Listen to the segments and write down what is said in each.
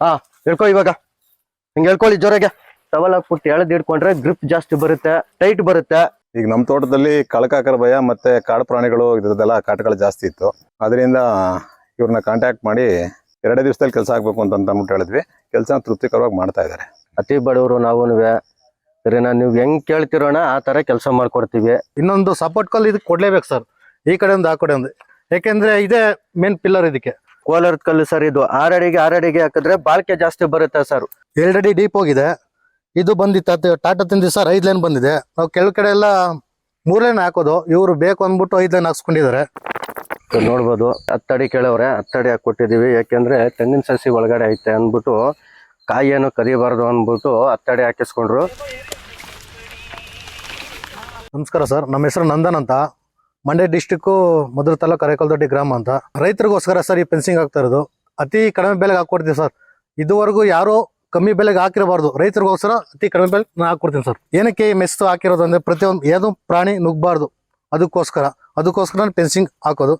ಹಾ ಹೇಳ್ಕೊ ಇವಾಗ. ಹಿಂಗೆ ಹೇಳ್ಕೊಳ್ಳಿ ಜೋರಾಗೆ. ಟವಲ್ ಹಾಕ್ಬಿಟ್ಟು ಎಳೆದು ಹಿಡ್ಕೊಂಡ್ರೆ ಗ್ರಿಪ್ ಜಾಸ್ತಿ ಬರುತ್ತೆ ಟೈಟ್ ಬರುತ್ತೆ. ಈಗ ನಮ್ಮ ತೋಟದಲ್ಲಿ ಕಳಕಾಕರ ಭಯ ಮತ್ತೆ ಕಾಡು ಪ್ರಾಣಿಗಳು ಇದ್ರದ್ದೆಲ್ಲ ಕಾಟಗಳು ಜಾಸ್ತಿ ಇತ್ತು. ಅದರಿಂದ ಇವ್ರನ್ನ ಕಾಂಟ್ಯಾಕ್ಟ್ ಮಾಡಿ ಎರಡೇ ದಿವಸದಲ್ಲಿ ಕೆಲಸ ಆಗ್ಬೇಕು ಅಂತ ಅಂದ್ಬಿಟ್ಟು ಹೇಳಿದ್ವಿ. ಕೆಲಸ ತೃಪ್ತಿಕರವಾಗಿ ಮಾಡ್ತಾ ಇದ್ದಾರೆ ಅತಿ ಬಡವರು ನಾವೂನುವೆ. ಸರಿನಾ ನೀವು ಹೆಂಗ್ ಕೇಳ್ತಿರೋಣ ಆ ತರ ಕೆಲಸ ಮಾಡ್ಕೊಡ್ತೀವಿ. ಇನ್ನೊಂದು ಸಪೋರ್ಟ್ ಕಾಲ್ ಇದಕ್ಕೆ ಕೊಡ್ಲೇಬೇಕು ಸರ್. ಈ ಕಡೆ ಒಂದು ಆ ಕಡೆ ಒಂದು ಯಾಕೆಂದ್ರೆ ಇದೇ ಮೇನ್ ಪಿಲ್ಲರ್ ಇದಕ್ಕೆ. ಕೋಲಾರದ ಕಲ್ಲು ಸರ್ ಇದು. ಆರಡಿಗೆ ಅಡಿಗೆ ಹಾಕಿದ್ರೆ ಬಾಳ್ಕೆ ಜಾಸ್ತಿ ಬರುತ್ತೆ ಸರ್. ಎರಡಡಿ ಡೀಪ್ ಹೋಗಿದೆ. ಇದು ಬಂದಿತ್ತು. ಟಾಟಾ ತಿಂದಿ ಸರ್ ಐದ್ ಲೈನ್ ಬಂದಿದೆ. ನಾವು ಕೆಳ ಕಡೆ ಎಲ್ಲ ಮೂರ್ ಲೈನ್ ಹಾಕೋದು. ಇವರು ಬೇಕು ಅಂದ್ಬಿಟ್ಟು ಐದ್ ಲೈನ್ ಹಾಕ್ಸ್ಕೊಂಡಿದ್ದಾರೆ. ನೋಡ್ಬೋದು. ಹತ್ತಡಿ ಕೇಳವ್ರೆ ಹತ್ತಡಿ ಹಾಕಿ ಕೊಟ್ಟಿದೀವಿ ಯಾಕೆಂದ್ರೆ ತೆಂಗಿನ ಸಸಿ ಒಳಗಡೆ ಐತೆ ಅಂದ್ಬಿಟ್ಟು ಕಾಯಿ ಏನು ಕರಿಬಾರ್ದು ಅಂದ್ಬಿಟ್ಟು ಹತ್ತಡಿ ಹಾಕಿಸ್ಕೊಂಡ್ರು. ನಮಸ್ಕಾರ ಸರ್. ನಮ್ಮ ಹೆಸರು ನಂದನ್ ಅಂತ. ಮಂಡ್ಯ ಡಿಸ್ಟಿಕ್ಕು ಮಧುರ ತಾಲೂಕು ಅರೆಕಲ್ದೊಡ್ಡಿ ಗ್ರಾಮ ಅಂತ. ರೈತರಿಗೋಸ್ಕರ ಸರ್ ಈ ಫೆನ್ಸಿಂಗ್ ಆಗ್ತಾ ಇರೋದು. ಅತಿ ಕಡಿಮೆ ಬೆಲೆಗೆ ಹಾಕೊಡ್ತೀವಿ ಸರ್ ಇದುವರೆಗೂ ಯಾರು ಕಮ್ಮಿ ಬೆಲೆಗೆ ಹಾಕಿರಬಾರ್ದು. ರೈತರಿಗೋಸ್ಕರ ಅತಿ ಕಡಿಮೆ ಬೆಲೆ ನಾನು ಹಾಕೊಡ್ತೀನಿ ಸರ್ ಏನಕ್ಕೆ ಈ ಮೆಸ್ತು ಹಾಕಿರೋದು ಅಂದ್ರೆ ಪ್ರತಿಯೊಂದು ಏನು ಪ್ರಾಣಿ ನುಗ್ಗಬಾರ್ದು ಅದಕ್ಕೋಸ್ಕರ. ಅದಕ್ಕೋಸ್ಕರ ನಾನು ಫೆನ್ಸಿಂಗ್ ಹಾಕೋದು.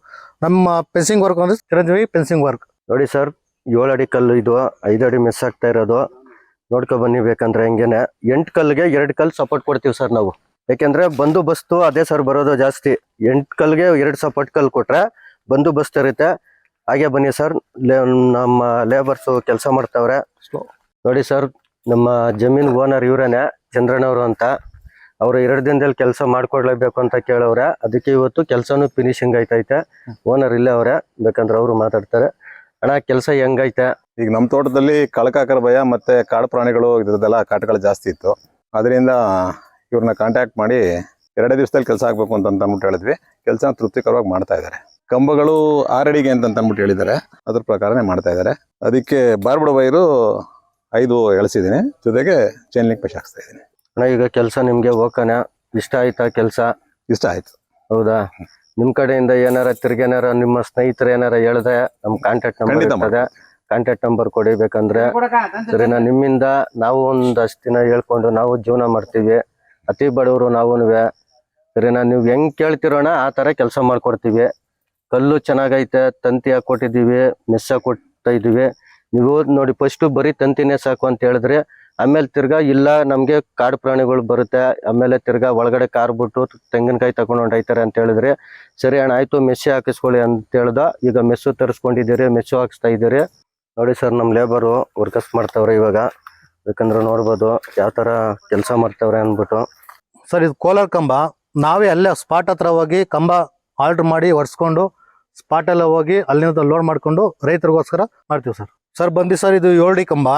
ನಮ್ಮ ಫೆನ್ಸಿಂಗ್ ವರ್ಕ್ ಅಂದರೆ ಚಿರಂಜೀವಿ ಫೆನ್ಸಿಂಗ್ ವರ್ಕ್ ನೋಡಿ ಸರ್ ಏಳು ಅಡಿ ಕಲ್ಲು ಇದು, ಐದು ಅಡಿ ಮೆಸ್ ಆಗ್ತಾ ಇರೋದು. ನೋಡ್ಕೊ ಬನ್ನಿ ಬೇಕಂದ್ರೆ ಹೆಂಗೇನೆ. ಎಂಟು ಕಲ್ಲಿಗೆ ಎರಡು ಕಲ್ಲು ಸಪೋರ್ಟ್ ಕೊಡ್ತೀವಿ ಸರ್ ನಾವು. ಯಾಕೆಂದ್ರೆ ಬಂದೋಬಸ್ತು ಅದೇ ಸರ್ ಬರೋದು ಜಾಸ್ತಿ. ಎಂಟು ಕಲ್ಗೆ ಎರಡು ಸಾವಿರ ಪಟ್ಟು ಕಲ್ ಕೊಟ್ರೆ ಬಂದೋಬಸ್ತ್ ಇರುತ್ತೆ. ಹಾಗೆ ಬನ್ನಿ ಸರ್ ನಮ್ಮ ಲೇಬರ್ಸು ಕೆಲಸ ಮಾಡ್ತಾವ್ರೆ. ನೋಡಿ ಸರ್ ನಮ್ಮ ಜಮೀನ್ ಓನರ್ ಇವರೇನೆ ಚಂದ್ರನವರು ಅಂತ. ಅವರು ಎರಡು ದಿನದಲ್ಲಿ ಕೆಲಸ ಮಾಡ್ಕೊಡ್ಲೇಬೇಕು ಅಂತ ಕೇಳವ್ರೆ. ಅದಕ್ಕೆ ಇವತ್ತು ಕೆಲಸನೂ ಫಿನಿಶಿಂಗ್ ಆಯ್ತೈತೆ. ಓನರ್ ಇಲ್ಲೇ ಅವ್ರೆ ಬೇಕಂದ್ರೆ ಅವರು ಮಾತಾಡ್ತಾರೆ. ಅಣ್ಣ ಕೆಲಸ ಹೆಂಗೈತೆ? ಈಗ ನಮ್ಮ ತೋಟದಲ್ಲಿ ಕಳಕಾಕರ ಭಯ ಮತ್ತೆ ಕಾಡು ಪ್ರಾಣಿಗಳು ಇದ್ರದ್ದೆಲ್ಲ ಕಾಟಗಳು ಜಾಸ್ತಿ ಇತ್ತು. ಅದರಿಂದ ಇವ್ರನ್ನ ಕಾಂಟ್ಯಾಕ್ಟ್ ಮಾಡಿ ಎರಡೇ ದಿವಸದಲ್ಲಿ ಕೆಲಸ ಆಗ್ಬೇಕು ಅಂತ ಅಂದ್ಬಿಟ್ಟು ಹೇಳಿದ್ವಿ. ಕೆಲಸ ತೃಪ್ತಿಕರವಾಗಿ ಮಾಡ್ತಾ ಇದ್ದಾರೆ ಕಂಬಗಳು ಆರಡಿಗೆ ಅಂತ ಅಂದ್ಬಿಟ್ಟು ಹೇಳಿದ್ದಾರೆ ಅದ್ರ ಪ್ರಕಾರನೇ ಮಾಡ್ತಾ ಇದ್ದಾರೆ ಅದಕ್ಕೆ ಬಾರ್ಬಡ ವೈರು ಐದು ಎಳಿಸಿದ್ದೀನಿ. ಜೊತೆಗೆ ಚೈನ್ ಲಿಂಕ್ ಪೆಶ್ ಹಾಕ್ಸ್ತಾ ಇದ್ದೀನಿ. ಅಣ್ಣ ಈಗ ಕೆಲಸ ನಿಮಗೆ ಓಕೆನಾ ಇಷ್ಟ ಆಯ್ತಾ ಕೆಲಸ? ಇಷ್ಟ ಆಯ್ತು. ಹೌದಾ? ನಿಮ್ಮ ಕಡೆಯಿಂದ ಏನಾರ ತಿರ್ಗೇನಾರ ನಿಮ್ಮ ಸ್ನೇಹಿತರು ಏನಾರ ಹೇಳ್ದೆ ನಮ್ಮ ಕಾಂಟ್ಯಾಕ್ಟ್ ನಂಬರ್ ಕಾಂಟ್ಯಾಕ್ಟ್ ನಂಬರ್ ಕೊಡಿಬೇಕಂದ್ರೆ ಸರಿನಾ ನಿಮ್ಮಿಂದ ನಾವು ಒಂದಷ್ಟು ದಿನ ಹೇಳ್ಕೊಂಡು ನಾವು ಜೀವನ ಮಾಡ್ತೀವಿ. ಅತಿ ಬಡವರು ನಾವೂನುವೆ. ಸರಿನಾ ನೀವು ಹೆಂಗ್ ಕೇಳ್ತಿರೋಣ, ಆ ತರ ಕೆಲಸ ಮಾಡ್ಕೊಡ್ತೀವಿ. ಕಲ್ಲು ಚೆನ್ನಾಗೈತೆ, ತಂತಿ ಹಾಕೊಟ್ಟಿದೀವಿ ಮೆಸ್ಸ ಕೊಡ್ತಾ ಇದ್ದೀವಿ. ನೀವು ನೋಡಿ ಫಸ್ಟ್ ಬರೀ ತಂತಿನೇ ಸಾಕು ಅಂತ ಹೇಳಿದ್ರೆ, ಆಮೇಲೆ ತಿರ್ಗಾ ಇಲ್ಲ, ನಮಗೆ ಕಾಡು ಪ್ರಾಣಿಗಳು ಬರುತ್ತೆ. ಆಮೇಲೆ ತಿರ್ಗಾ ಒಳಗಡೆ ಕಾರ್ ಬಿಟ್ಟು ತೆಂಗಿನಕಾಯಿ ತಗೊಂಡು ಹೊಂಟೈತಾರೆ ಅಂತ ಹೇಳಿದ್ರೆ, ಸರಿ ಅಣ್ಣ, ಆಯ್ತು ಮೆಸ್ಸಿ ಹಾಕಿಸ್ಕೊಳ್ಳಿ ಅಂತ ಹೇಳ್ದ, ಈಗ ಮೆಸ್ಸು ತರಿಸ್ಕೊಂಡಿದ್ದೀರಿ, ಮೆಸ್ಸು ಹಾಕಿಸ್ತಾ ಇದ್ದೀರಿ. ನೋಡಿ ಸರ್ ನಮ್ಮ ಲೇಬರು ವರ್ಕಸ್ ಮಾಡ್ತಾವ್ರೆ ಇವಾಗ. ಬೇಕಂದ್ರೆ ನೋಡ್ಬೋದು ಯಾವ ತರ ಕೆಲಸ ಮಾಡ್ತವ್ರೆ ಅಂದ್ಬಿಟ್ಟು. ಸರ್, ಇದು ಕೋಲಾರ ಕಂಬ. ನಾವೇ ಅಲ್ಲೇ ಸ್ಪಾಟ್ ಹತ್ರ ಹೋಗಿ ಕಂಬ ಆರ್ಡರ್ ಮಾಡಿ ಒಡ್ಸ್ಕೊಂಡು ಸ್ಪಾಟ್ ಎಲ್ಲ ಹೋಗಿ ಅಲ್ಲಿಂದ ಲೋಡ್ ಮಾಡ್ಕೊಂಡು ರೈತರಿಗೋಸ್ಕರ ಮಾಡ್ತೀವಿ ಸರ್. ಸರ್, ಬಂದಿ ಸರ್, ಇದು ಏಳಡಿ ಕಂಬ.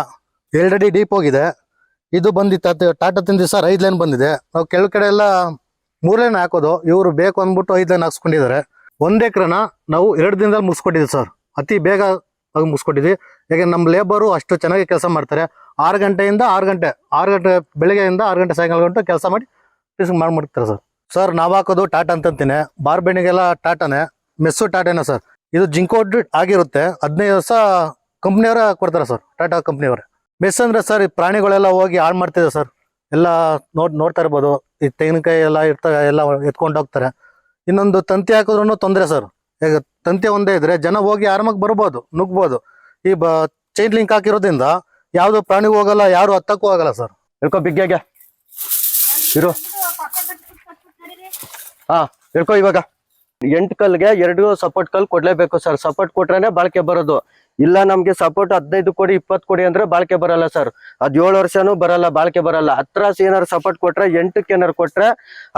ಎರಡಡಿ ಡೀಪ್ ಹೋಗಿದೆ. ಇದು ಬಂದು ಟಾಟಾ ತಿಂದಿ ಸರ್, ಐದು ಲೈನ್ ಬಂದಿದೆ. ನಾವು ಕೆಳ ಕಡೆ ಎಲ್ಲ ಮೂರು ಲೈನ್ ಹಾಕೋದು. ಇವರು ಬೇಕು ಅಂದ್ಬಿಟ್ಟು ಐದು ಲೈನ್ ಹಾಕ್ಸ್ಕೊಂಡಿದ್ದಾರೆ. ಒಂದ್ ಎಕ್ರೆನ ನಾವು ಎರಡು ದಿನದಲ್ಲಿ ಮುಗಿಸ್ಕೊಟ್ಟಿದ್ವಿ ಸರ್. ಅತಿ ಬೇಗ ಮುಗಿಸ್ಕೊಟ್ಟಿದ್ವಿ ಯಾಕೆ ನಮ್ಮ ಲೇಬರು ಅಷ್ಟು ಚೆನ್ನಾಗಿ ಕೆಲಸ ಮಾಡ್ತಾರೆ. ಆರು ಗಂಟೆಯಿಂದ ಆರು ಗಂಟೆ ಆರು ಗಂಟೆ ಬೆಳಿಗ್ಗೆಯಿಂದ ಆರು ಗಂಟೆ ಸಾಯಂಕಾಲ ಗಂಟೆ ಕೆಲಸ ಮಾಡಿ ಫಿಕ್ಸ್ ಮಾಡ್ಬಿಡ್ತಾರೆ ಸರ್. ಸರ್, ನಾವು ಹಾಕೋದು ಟಾಟಾ ಅಂತಂತೀನಿ. ಬಾರ್ಬೆಣ್ಣಿಗೆಲ್ಲ ಟಾಟಾನೇ, ಮೆಸ್ಸು ಟಾಟಾನೇ ಸರ್. ಇದು ಜಿಂಕೋಡ್ ಆಗಿರುತ್ತೆ. ಹದಿನೈದು ವರ್ಷ ಕಂಪ್ನಿಯವರೇ ಕೊಡ್ತಾರೆ ಸರ್, ಟಾಟಾ ಕಂಪ್ನಿಯವರೇ. ಮೆಸ್ ಅಂದ್ರೆ ಸರ್, ಈ ಪ್ರಾಣಿಗಳೆಲ್ಲ ಹೋಗಿ ಹಾಳು ಮಾಡ್ತಿದೆ ಸರ್. ಎಲ್ಲ ನೋಡ್, ನೋಡ್ತಾ ಇರ್ಬೋದು. ಈ ತೆಂಗಿನಕಾಯಿ ಎಲ್ಲ ಇರ್ತವೆ ಎಲ್ಲ ಎತ್ಕೊಂಡು ಹೋಗ್ತಾರೆ. ಇನ್ನೊಂದು ತಂತಿ ಹಾಕಿದ್ರೂ ತೊಂದರೆ ಸರ್. ಈಗ ತಂತಿ ಒಂದೇ ಇದ್ರೆ ಜನ ಹೋಗಿ ಆರಾಮಾಗಿ ಬರ್ಬೋದು, ನುಗ್ಬೋದು. ಈ ಬ ಚೈನ್ ಲಿಂಕ್ ಹಾಕಿರೋದ್ರಿಂದ ಯಾವ್ದು ಪ್ರಾಣಿ ಹೋಗಲ್ಲ, ಯಾರು ಹತ್ತಕ್ಕೂ ಆಗಲ್ಲ ಸರ್ ಹೇಳ್ಕೋ ಬಿಗ್ಗೆಗೆ ಇರು. ಹಾ ಹೇಳ್ಕೋ ಇವಾಗ. ಎಂಟು ಕಲ್ಗೆ ಎರಡು ಸಪೋರ್ಟ್ ಕಲ್ ಕೊಡ್ಲೇಬೇಕು ಸರ್ ಸಪೋರ್ಟ್ ಕೊಟ್ರೇನೆ ಬಾಳ್ಕೆ ಬರೋದು. ಇಲ್ಲ ನಮ್ಗೆ ಸಪೋರ್ಟ್ ಹದಿನೈದು ಕೊಡಿ, ಇಪ್ಪತ್ತು ಕೊಡಿ ಅಂದ್ರೆ ಬಾಳ್ಕೆ ಬರಲ್ಲ ಸರ್ ಅದ್ ಏಳು ವರ್ಷನೂ ಬರಲ್ಲ, ಬಾಳ್ಕೆ ಬರಲ್ಲ. ಹತ್ರ ಏನಾರು ಸಪೋರ್ಟ್ ಕೊಟ್ರೆ, ಎಂಟಕ್ಕೆ ಏನಾರು ಕೊಟ್ರೆ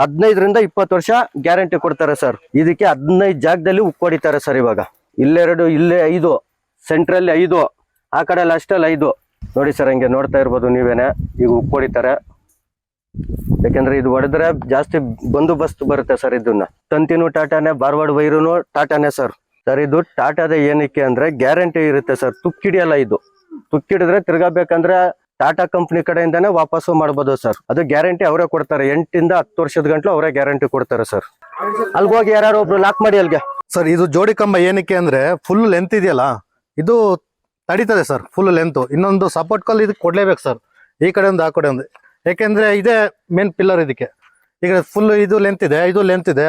ಹದಿನೈದರಿಂದ ಇಪ್ಪತ್ತು ವರ್ಷ ಗ್ಯಾರಂಟಿ ಕೊಡ್ತಾರೆ ಸರ್ ಇದಕ್ಕೆ ಹದಿನೈದು ಜಾಗದಲ್ಲಿ ಉಕ್ಕೊಡಿತಾರೆ ಸರ್ ಇವಾಗ. ಇಲ್ಲೆರಡು, ಇಲ್ಲೇ ಐದು ಸೆಂಟ್ರಲ್ಲಿ ಐದು, ಆ ಕಡೆ ಅಷ್ಟಲ್ಲಿ ಐದು. ನೋಡಿ ಸರ್, ಹಂಗೆ ನೋಡ್ತಾ ಇರ್ಬೋದು ನೀವೇನೆ. ಈಗ ಉಪ್ಪು ಹೊಡಿತಾರೆ. ಯಾಕೆಂದ್ರೆ ಇದು ಹೊಡೆದ್ರೆ ಜಾಸ್ತಿ ಬಂದೋಬಸ್ತ್ ಬರುತ್ತೆ ಸರ್ ಇದನ್ನ. ತಂತಿನೂ ಟಾಟಾನೆ ಬಾರ್ವಾಡ್ ವೈರುನು ಟಾಟಾನೆ ಸರ್. ಸರ್, ಇದು ಟಾಟಾದ ಏನಕ್ಕೆ ಅಂದ್ರೆ ಗ್ಯಾರಂಟಿ ಇರುತ್ತೆ ಸರ್. ತುಕ್ಕಿಡಿಯಲ್ಲ ಇದು. ತುಕ್ಕಿಡಿದ್ರೆ ತಿರ್ಗಾಬೇಕಂದ್ರೆ ಟಾಟಾ ಕಂಪ್ನಿ ಕಡೆಯಿಂದಾನೆ ವಾಪಸ್ಸು ಮಾಡ್ಬೋದು ಸರ್. ಅದು ಗ್ಯಾರಂಟಿ ಅವರೇ ಕೊಡ್ತಾರೆ. ಎಂಟಿಂದ ಹತ್ತು ವರ್ಷದ ಗಂಟ್ಲು ಅವರೇ ಗ್ಯಾರಂಟಿ ಕೊಡ್ತಾರೆ ಸರ್. ಅಲ್ಗೋಗಿ ಯಾರು ಒಬ್ರು ಲಾಕ್ ಮಾಡಿ ಅಲ್ಗೆ? ಸರ್, ಇದು ಜೋಡಿ ಕಂಬ ಏನಕ್ಕೆ ಅಂದ್ರೆ ಫುಲ್ ಲೆಂತ್ ಇದೆಯಲ್ಲ? ಇದು ತಡೀತದೆ ಸರ್ ಫುಲ್ ಲೆಂತ್ ಇನ್ನೊಂದು ಸಪೋರ್ಟ್ ಕಲ್ ಇದಕ್ಕೆ ಕೊಡ್ಲೇಬೇಕು ಸರ್, ಈ ಕಡೆ ಒಂದು ಆ ಕಡೆ ಒಂದು ಯಾಕೆಂದ್ರೆ ಇದೇ ಮೇನ್ ಪಿಲ್ಲರ್ ಇದಕ್ಕೆ. ಈಗ ಫುಲ್ ಇದು ಲೆಂತ್ ಇದೆ, ಇದು ಲೆಂತ್ ಇದೆ.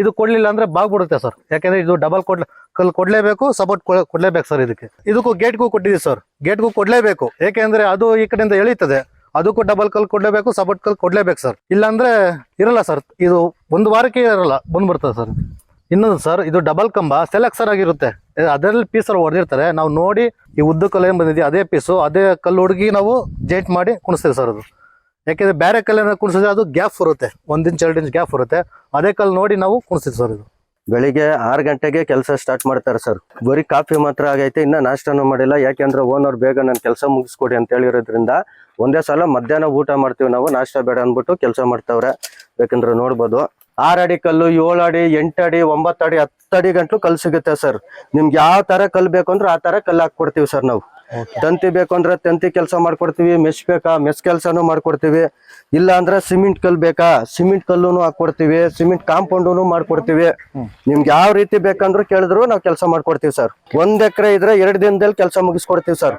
ಇದು ಕೊಡ್ಲಿಲ್ಲ ಅಂದ್ರೆ ಬಾಗ್ಬಿಡುತ್ತೆ ಸರ್. ಯಾಕೆಂದರೆ ಇದು ಡಬಲ್ ಕೊಡ್ ಕಲ್ ಕೊಡ್ಲೇಬೇಕು ಸಪೋರ್ಟ್ ಕೊಡ್ಲೇಬೇಕು ಸರ್ ಇದಕ್ಕೆ. ಇದಕ್ಕೂ ಗೇಟ್ಗೂ ಕೊಟ್ಟಿದ್ದೀವಿ ಸರ್. ಗೇಟ್ಗೂ ಕೊಡ್ಲೇಬೇಕು. ಏಕೆಂದರೆ ಅದು ಈ ಕಡೆಯಿಂದ ಎಳೀತದೆ. ಅದಕ್ಕೂ ಡಬಲ್ ಕಲ್ ಕೊಡ್ಲೇಬೇಕು ಸಪೋರ್ಟ್ ಕಲ್ ಕೊಡ್ಲೇಬೇಕು ಸರ್. ಇಲ್ಲಾಂದರೆ ಇರಲ್ಲ ಸರ್. ಇದು ಒಂದು ವಾರಕ್ಕೆ ಇರಲ್ಲ, ಬಂದ್ಬಿಡ್ತದೆ ಸರ್. ಇನ್ನೊಂದು ಸರ್, ಇದು ಡಬಲ್ ಕಂಬ ಸೆಲೆಕ್ಸರ್ ಆಗಿರುತ್ತೆ. ಅದರಲ್ಲಿ ಪೀಸಲ್ಲಿ ಹೊಡೆದಿರ್ತಾರೆ. ನಾವು ನೋಡಿ ಈ ಉದ್ದ ಕಲ್ಲು ಏನು ಬಂದಿದೆ ಅದೇ ಪೀಸು ಅದೇ ಕಲ್ಲು ಹುಡುಗಿ ನಾವು ಜೈಂಟ್ ಮಾಡಿ ಕುಣಿಸ್ತೀವಿ ಸರ್ ಅದು. ಯಾಕೆಂದ್ರೆ ಬೇರೆ ಕಲ್ಲೇನ ಕುಣಿಸಿದ್ರೆ ಅದು ಗ್ಯಾಪ್ ಬರುತ್ತೆ. ಒಂದ್ ಇಂಚ್ ಎರಡು ಇಂಚ್ ಗ್ಯಾಪ್ ಬರುತ್ತೆ. ಅದೇ ಕಲ್ಲು ನೋಡಿ ನಾವು ಕುಣಿಸ್ತೀವಿ ಸರ್ ಇದು. ಬೆಳಿಗ್ಗೆ ಆರು ಗಂಟೆಗೆ ಕೆಲಸ ಸ್ಟಾರ್ಟ್ ಮಾಡ್ತಾರೆ ಸರ್. ಬರೀ ಕಾಫಿ ಮಾತ್ರ ಆಗೈತೆ, ಇನ್ನ ನಾಷ್ಟಾನು ಮಾಡಿಲ್ಲ. ಯಾಕೆಂದ್ರೆ ಓನರ್ ಬೇಗ ನನ್ನ ಕೆಲಸ ಮುಗಿಸ್ಕೊಡಿ ಅಂತ ಹೇಳಿರೋದ್ರಿಂದ ಒಂದೇ ಸಲ ಮಧ್ಯಾಹ್ನ ಊಟ ಮಾಡ್ತೀವಿ ನಾವು. ನಾಷ್ಟ ಬೇಡ ಅಂದ್ಬಿಟ್ಟು ಕೆಲಸ ಮಾಡ್ತಾವ್ರೆ. ಬೇಕಂದ್ರೆ ನೋಡ್ಬೋದು. ಆರು ಅಡಿ ಕಲ್ಲು ಏಳು ಅಡಿ ಎಂಟು ಅಡಿ ಒಂಬತ್ತು ಅಡಿ ಹತ್ತು ಅಡಿ ಗಂಟ್ಲು ಕಲ್ಲು ಸಿಗುತ್ತೆ ಸರ್. ನಿಮ್ಗೆ ಯಾವ ತರ ಕಲ್ಲು ಬೇಕು ಅಂದ್ರೆ ಆ ತರ ಕಲ್ಲು ಹಾಕ್ಕೊಡ್ತೀವಿ ಸರ್ ನಾವು. ತಂತಿ ಬೇಕು ಅಂದ್ರೆ ತಂತಿ ಕೆಲಸ ಮಾಡ್ಕೊಡ್ತೀವಿ ಮೆಸ್ ಬೇಕಾ ಮೆಸ್ ಕೆಲಸನೂ ಮಾಡ್ಕೊಡ್ತೀವಿ. ಇಲ್ಲ ಅಂದ್ರೆ ಸಿಮೆಂಟ್ ಕಲ್ಲು ಬೇಕಾ ಸಿಮೆಂಟ್ ಕಲ್ಲುನು ಹಾಕೊಡ್ತೀವಿ ಸಿಮೆಂಟ್ ಕಾಂಪೌಂಡೂ ಮಾಡ್ಕೊಡ್ತೀವಿ. ನಿಮ್ಗೆ ಯಾವ ರೀತಿ ಬೇಕಂದ್ರು ಕೇಳಿದ್ರು ನಾವು ಕೆಲಸ ಮಾಡ್ಕೊಡ್ತೀವಿ ಸರ್. ಒಂದ್ ಎಕರೆ ಇದ್ರೆ ಎರಡು ದಿನದಲ್ಲಿ ಕೆಲಸ ಮುಗಿಸ್ಕೊಡ್ತೀವಿ ಸರ್.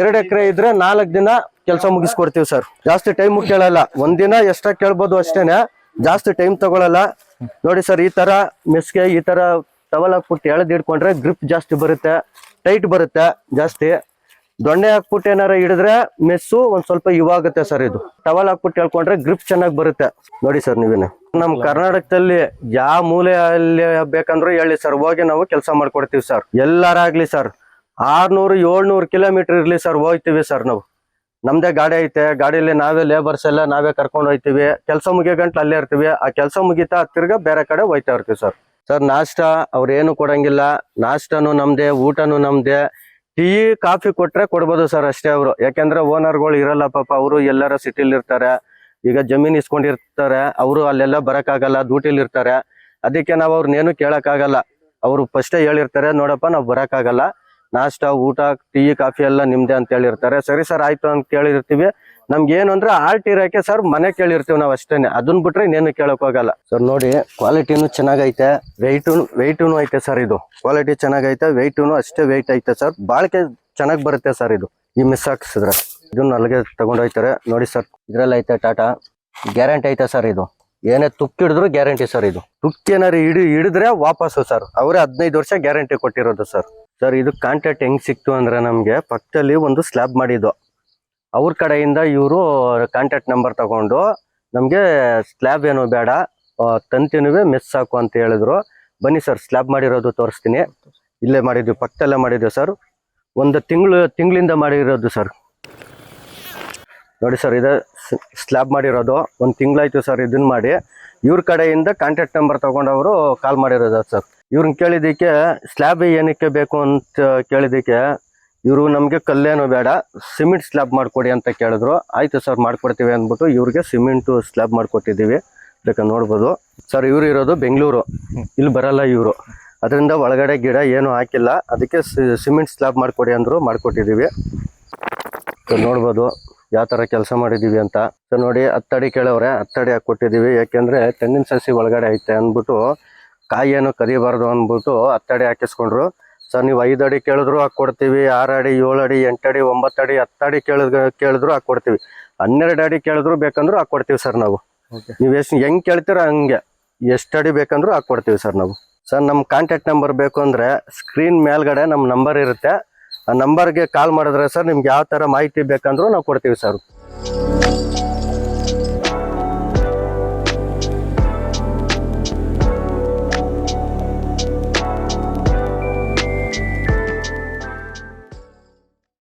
ಎರಡು ಎಕರೆ ಇದ್ರೆ ನಾಲ್ಕು ದಿನ ಕೆಲಸ ಮುಗಿಸ್ಕೊಡ್ತೀವಿ ಸರ್. ಜಾಸ್ತಿ ಟೈಮ್ ಕೇಳಲ್ಲ. ಒಂದಿನ ಎಷ್ಟ ಕೇಳ್ಬೋದು ಅಷ್ಟೇನೆ. ಜಾಸ್ತಿ ಟೈಮ್ ತಗೊಳಲ್ಲ. ನೋಡಿ ಸರ್ ಈ ತರ ಮೆಸ್ಗೆ ಈ ತರ ಟವಲ್ ಹಾಕ್ಬಿಟ್ಟು ಎಳೆದ್ ಹಿಡ್ಕೊಂಡ್ರೆ ಗ್ರಿಪ್ ಜಾಸ್ತಿ ಬರುತ್ತೆ ಟೈಟ್ ಬರುತ್ತೆ ಜಾಸ್ತಿ. ದೊಣ್ಣೆ ಹಾಕ್ಬಿಟ್ಟು ಏನಾರ ಹಿಡಿದ್ರೆ ಮೆಸ್ಸು ಒಂದ್ ಸ್ವಲ್ಪ ಇವಾಗುತ್ತೆ ಸರ್ ಇದು. ಟವಲ್ ಹಾಕ್ಬಿಟ್ಟು ಹೇಳ್ಕೊಂಡ್ರೆ ಗ್ರಿಪ್ ಚೆನ್ನಾಗಿ ಬರುತ್ತೆ. ನೋಡಿ ಸರ್ ನೀವೇನೆ. ನಮ್ ಕರ್ನಾಟಕದಲ್ಲಿ ಯಾವ ಮೂಲೆಯಲ್ಲಿ ಬೇಕಂದ್ರೂ ಹೇಳಿ ಸರ್ ಹೋಗಿ ನಾವು ಕೆಲಸ ಮಾಡ್ಕೊಡ್ತೀವಿ ಸರ್ ಎಲ್ಲರಾಗ್ಲಿ ಸರ್ ಆರ್ನೂರು ಏಳ್ನೂರು ಕಿಲೋಮೀಟರ್ ಇರ್ಲಿ ಸರ್ ಹೋಗ್ತೀವಿ ಸರ್ ನಾವು. ನಮ್ದೇ ಗಾಡಿ ಐತೆ ಗಾಡಿಯಲ್ಲಿ ನಾವೇ ಲೇಬರ್ಸ್ ಎಲ್ಲ ನಾವೇ ಕರ್ಕೊಂಡು ಹೋಯ್ತಿವಿ. ಕೆಲಸ ಮುಗಿಯೋ ಗಂಟ್ಲು ಅಲ್ಲೇ ಇರ್ತೀವಿ. ಆ ಕೆಲಸ ಮುಗಿತಾ ತಿರ್ಗಾ ಬೇರೆ ಕಡೆ ಹೋಯ್ತಾ ಇರ್ತೀವಿ ಸರ್. ಸರ್, ನಾಷ್ಟ ಅವ್ರು ಏನು ಕೊಡಂಗಿಲ್ಲ. ನಾಷ್ಟನು ನಮ್ದೇ, ಊಟನು ನಮ್ದೇ. ಟೀ, ಕಾಫಿ ಕೊಟ್ರೆ ಕೊಡ್ಬೋದು ಸರ್ ಅಷ್ಟೇ ಅವರು. ಯಾಕೆಂದ್ರೆ ಓನರ್ಗಳು ಇರಲ್ಲ ಪಾಪ, ಅವರು ಎಲ್ಲರ ಸಿಟಿಲಿ ಇರ್ತಾರೆ. ಈಗ ಜಮೀನ್ ಇಸ್ಕೊಂಡಿರ್ತಾರೆ. ಅವರು ಅಲ್ಲೆಲ್ಲ ಬರಕ್ಕಾಗಲ್ಲ, ಡ್ಯೂಟಿಲಿ ಇರ್ತಾರೆ. ಅದಕ್ಕೆ ನಾವು ಅವ್ರನ್ನೇನು ಕೇಳಕ್ಕಾಗಲ್ಲ. ಅವರು ಫಸ್ಟೇ ಹೇಳಿರ್ತಾರೆ, ನೋಡಪ್ಪ ನಾವು ಬರಕ್ಕಾಗಲ್ಲ. ನಾಷ್ಟ, ಊಟ, ಟೀ, ಕಾಫಿ ಎಲ್ಲ ನಿಮ್ದೆ ಅಂತ ಹೇಳಿರ್ತಾರೆ. ಸರಿ ಸರ್, ಆಯ್ತು ಅಂತ ಕೇಳಿರ್ತೀವಿ. ನಮ್ಗೆ ಏನು ಅಂದ್ರೆ ಇರೋಕೆ ಸರ್ ಮನೆ ಕೇಳಿರ್ತೀವಿ ನಾವು ಅಷ್ಟೇನೆ. ಅದನ್ನ ಬಿಟ್ರೆ ಇನ್ನೇನು ಕೇಳಕ್ ಹೋಗಲ್ಲ ಸರ್, ನೋಡಿ, ಕ್ವಾಲಿಟಿನೂ ಚೆನ್ನಾಗೈತೆ. ವೆಯ್ಟು ವೆಯ್ಟುನು ಐತೆ ಸರ್ ಇದು. ಕ್ವಾಲಿಟಿ ಚೆನ್ನಾಗೈತೆ ವೆಯ್ಟುನು ಅಷ್ಟೇ ವೆಯ್ಟ್ ಐತೆ ಸರ್. ಬಾಳಿಕೆ ಚೆನ್ನಾಗಿ ಬರುತ್ತೆ ಸರ್ ಇದು. ಈ ಮಿಸ್ ಹಾಕ್ಸಿದ್ರೆ. ಇದನ್ನ ಅಲ್ಲಿಗೆ ತಗೊಂಡೋಯ್ತಾರೆ ನೋಡಿ ಸರ್, ಇದ್ರಲ್ಲಿ ಐತೆ ಟಾಟಾ. ಗ್ಯಾರಂಟಿ ಐತೆ ಸರ್ ಇದು. ಏನೇ ತುಕ್ಕು ಹಿಡಿದ್ರು ಗ್ಯಾರಂಟಿ ಸರ್ ಇದು. ತುಕ್ಕೇನಾರು ಹಿಡಿ, ಹಿಡಿದ್ರೆ ವಾಪಸ್ಸು ಸರ್. ಅವರೇ ಹದಿನೈದು ವರ್ಷ ಗ್ಯಾರಂಟಿ ಕೊಟ್ಟಿರೋದು ಸರ್. ಸರ್ ಇದು ಕಾಂಟ್ಯಾಕ್ಟ್ ಹೆಂಗ್ ಸಿಕ್ತು ಅಂದ್ರೆ ನಮಗೆ ಪಕ್ಕದಲ್ಲಿ ಒಂದು ಸ್ಲ್ಯಾಬ್ ಮಾಡಿದ್ದು. ಅವ್ರ ಕಡೆಯಿಂದ ಇವರು ಕಾಂಟ್ಯಾಕ್ಟ್ ನಂಬರ್ ತಗೊಂಡು ನಮಗೆ ಸ್ಲ್ಯಾಬ್ ಏನು ಬೇಡ ತಂತಿನೂ ಮಿಸ್ ಸಾಕು ಅಂತ ಹೇಳಿದ್ರು. ಬನ್ನಿ ಸರ್ ಸ್ಲ್ಯಾಬ್ ಮಾಡಿರೋದು ತೋರಿಸ್ತೀನಿ. ಇಲ್ಲೇ ಮಾಡಿದ್ವಿ, ಪಕ್ಕದಲ್ಲೇ ಮಾಡಿದ್ವಿ ಸರ್ ಒಂದು ತಿಂಗಳು, ತಿಂಗಳಿಂದ ಮಾಡಿರೋದು ಸರ್ ನೋಡಿ ಸರ್ ಇದು ಸ್ಲ್ಯಾಬ್ ಮಾಡಿರೋದು. ಒಂದು ತಿಂಗಳಾಯ್ತು ಸರ್ ಇದನ್ನ ಮಾಡಿ. ಇವ್ರ ಕಡೆಯಿಂದ ಕಾಂಟ್ಯಾಕ್ಟ್ ನಂಬರ್ ತಗೊಂಡವರು ಕಾಲ್ ಮಾಡಿರೋದು ಸರ್. ಇವ್ರನ್ನ ಕೇಳಿದ್ದಕ್ಕೆ ಸ್ಲ್ಯಾಬ್ ಏನಕ್ಕೆ ಬೇಕು ಅಂತ ಕೇಳಿದ್ದಕ್ಕೆ ಇವರು ನಮಗೆ ಕಲ್ಲೇನು ಬೇಡ, ಸಿಮೆಂಟ್ ಸ್ಲ್ಯಾಬ್ ಮಾಡಿಕೊಡಿ ಅಂತ ಕೇಳಿದ್ರು. ಆಯಿತು ಸರ್, ಮಾಡಿಕೊಡ್ತೀವಿ ಅಂದ್ಬಿಟ್ಟು ಇವ್ರಿಗೆ ಸಿಮೆಂಟು ಸ್ಲ್ಯಾಬ್ ಮಾಡಿಕೊಟ್ಟಿದ್ದೀವಿ. ಬೇಕಾದ್ರೆ ನೋಡ್ಬೋದು. ಸರ್, ಇವರು ಇರೋದು ಬೆಂಗಳೂರು. ಇಲ್ಲಿ ಬರಲ್ಲ ಇವರು. ಅದರಿಂದ ಒಳಗಡೆ ಗಿಡ ಏನು ಹಾಕಿಲ್ಲ. ಅದಕ್ಕೆ ಸಿಮೆಂಟ್ ಸ್ಲ್ಯಾಬ್ ಮಾಡಿಕೊಡಿ ಅಂದರು ಮಾಡಿಕೊಟ್ಟಿದ್ದೀವಿ. ನೋಡ್ಬೋದು. ಯಾವ ಥರ ಕೆಲಸ ಮಾಡಿದ್ದೀವಿ ಅಂತ. ಸರ್ ನೋಡಿ ಹತ್ತಡಿ ಕೇಳವ್ರೆ ಹತ್ತಡಿ ಹಾಕ್ಕೊಟ್ಟಿದ್ದೀವಿ. ಯಾಕೆಂದರೆ ತೆಂಗಿನ ಸಸಿ ಒಳಗಡೆ ಐತೆ ಅಂದ್ಬಿಟ್ಟು ಕಾಯಿ ಏನು ಕರಿಬಾರ್ದು ಅಂದ್ಬಿಟ್ಟು ಹತ್ತಡಿ ಹಾಕಿಸ್ಕೊಂಡ್ರು. ಸೊ ನೀವು ಐದು ಅಡಿ ಕೇಳಿದ್ರು ಹಾಕ್ಕೊಡ್ತೀವಿ ಆರು ಅಡಿ ಏಳು ಅಡಿ ಎಂಟು ಅಡಿ ಒಂಬತ್ತು ಅಡಿ ಹತ್ತು ಅಡಿ ಕೇಳಿದ್ ಕೇಳಿದ್ರು ಹಾಕ್ಕೊಡ್ತೀವಿ. ಹನ್ನೆರಡು ಅಡಿ ಕೇಳಿದ್ರು ಬೇಕಂದ್ರೂ ಹಾಕ್ಕೊಡ್ತೀವಿ ಸರ್ ನಾವು. ನೀವು ಎಷ್ಟು ಹೆಂಗ್ ಕೇಳ್ತೀರ ಹಂಗೆ ಎಷ್ಟಡಿ ಅಡಿ ಬೇಕಂದ್ರೂ ಹಾಕ್ಕೊಡ್ತೀವಿ ಸರ್ ನಾವು. ಸರ್ ನಮ್ಮ ಕಾಂಟ್ಯಾಕ್ಟ್ ನಂಬರ್ ಬೇಕು ಅಂದರೆ ಸ್ಕ್ರೀನ್ ಮೇಲ್ಗಡೆ ನಮ್ಮ ನಂಬರ್ ಇರುತ್ತೆ. ಆ ನಂಬರ್ಗೆ ಕಾಲ್ ಮಾಡಿದ್ರೆ ಸರ್ ನಿಮ್ಗೆ ಯಾವ ಥರ ಮಾಹಿತಿ ಬೇಕಂದ್ರೂ ನಾವು ಕೊಡ್ತೀವಿ ಸರ್.